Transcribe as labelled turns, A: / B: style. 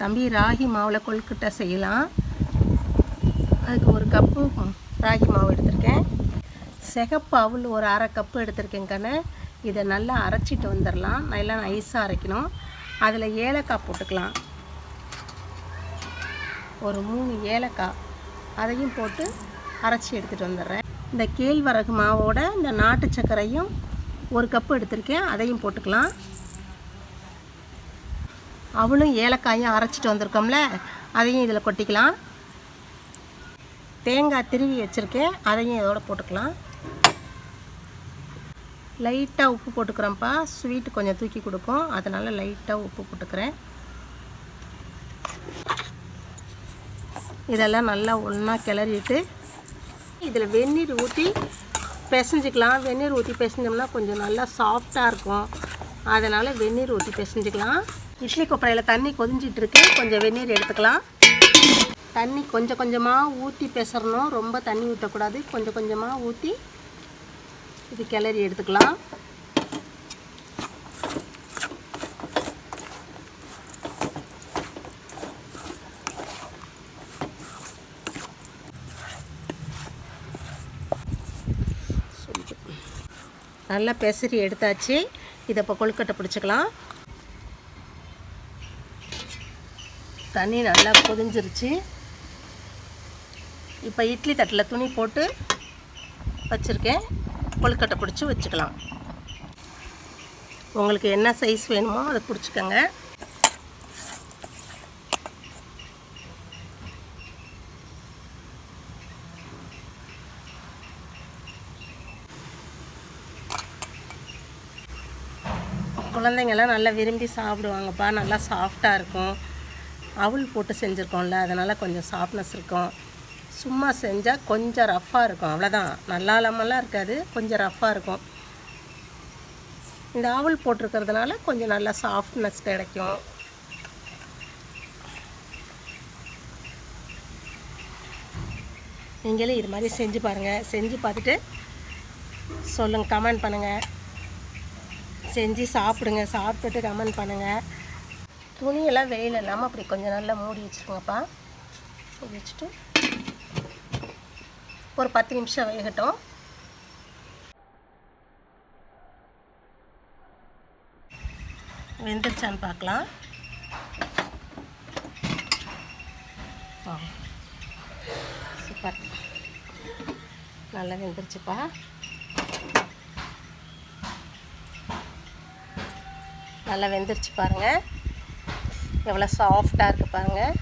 A: தம்பி ராகி மாவில் கொழுக்கட்டை செய்யலாம். அதுக்கு ஒரு கப்பு ராகி மாவு எடுத்திருக்கேன். சிகப்பு அவல் ஒரு அரை கப்பு எடுத்திருக்கேன் கண்ணு. இதை நல்லா அரைச்சிட்டு வந்துடலாம். நல்லா நைஸாக அரைக்கணும். அதில் ஏலக்காய் போட்டுக்கலாம். ஒரு மூணு ஏலக்காய். அதையும் போட்டு அரைச்சி எடுத்துகிட்டு வந்துடுறேன். இந்த கேழ்வரகு மாவோட இந்த நாட்டு சர்க்கரையும் ஒரு கப்பு எடுத்திருக்கேன். அதையும் போட்டுக்கலாம். அவளும் ஏலக்காயும் அரைச்சிட்டு வந்திருக்கோம்ல அதையும் இதில் கொட்டிக்கலாம். தேங்காய் திருவி வச்சுருக்கேன் அதையும் இதோட போட்டுக்கலாம். லைட்டாக உப்பு போட்டுக்கிறேன்ப்பா. ஸ்வீட்டு கொஞ்சம் தூக்கி கொடுக்கும் அதனால் லைட்டாக உப்பு போட்டுக்கிறேன். இதெல்லாம் நல்லா ஒன்றா கிளறிட்டு இதில் வெந்நீர் ஊற்றி பிசைஞ்சிக்கலாம். வெந்நீர் ஊற்றி பிசைஞ்சோம்னா கொஞ்சம் நல்லா சாஃப்டாக இருக்கும். அதனால் வெந்நீர் ஊற்றி பிசைஞ்சிக்கலாம். இட்லி கொப்பரையில் தண்ணி கொதிஞ்சிட்டு இருக்கு. கொஞ்சம் வெந்நீர் எடுத்துக்கலாம். தண்ணி கொஞ்சம் கொஞ்சமாக ஊற்றி பெசரணும் ரொம்ப தண்ணி ஊற்றக்கூடாது கொஞ்சம் கொஞ்சமாக ஊற்றி இது கிளறி எடுத்துக்கலாம். நல்லா பெசரி எடுத்தாச்சு. இதை இப்போ கொழுக்கட்டை பிடிச்சிக்கலாம். தண்ணி நல்லா கொதிஞ்சிருச்சு. இப்போ இட்லி தட்டில் துணி போட்டு வச்சுருக்கேன். கொழுக்கட்டை பிடிச்சி வச்சுக்கலாம். உங்களுக்கு என்ன சைஸ் வேணுமோ அதை பிடிச்சிக்கோங்க. குழந்தைங்கள்லாம் நல்லா விரும்பி சாப்பிடுவாங்கப்பா. நல்லா சாஃப்டாக இருக்கும். அவல் போட்டு செஞ்சுருக்கோம்ல அதனால் கொஞ்சம் சாஃப்ட்னஸ் இருக்கும். சும்மா செஞ்சால் கொஞ்சம் ரஃப்பாக இருக்கும் அவ்வளோதான் நல்லா இல்லாமலாம் இருக்காது கொஞ்சம் ரஃப்பாக இருக்கும். இந்த ஆவல் போட்டிருக்கிறதுனால கொஞ்சம் நல்லா சாஃப்ட்னஸ் கிடைக்கும். நீங்களே இது மாதிரி செஞ்சு பாருங்கள் செஞ்சு பார்த்துட்டு சொல்லுங்கள் கமெண்ட் பண்ணுங்கள் செஞ்சு சாப்பிடுங்க சாப்பிட்டுட்டு கமெண்ட் பண்ணுங்கள் துணியெல்லாம் வெளியில் இல்லாமல் அப்படி கொஞ்சம் நல்லா மூடி வச்சுருங்கப்பா. மூடி வச்சுட்டு ஒரு பத்து நிமிஷம் வேகட்டும். வெந்துருச்சான்னு பார்க்கலாம். ஆ. சூப்பர். நல்லா வெந்துருச்சுப்பா. நல்லா வெந்துருச்சு பாருங்கள் எவ்வளோ சாஃப்டாக இருக்குது பாருங்கள்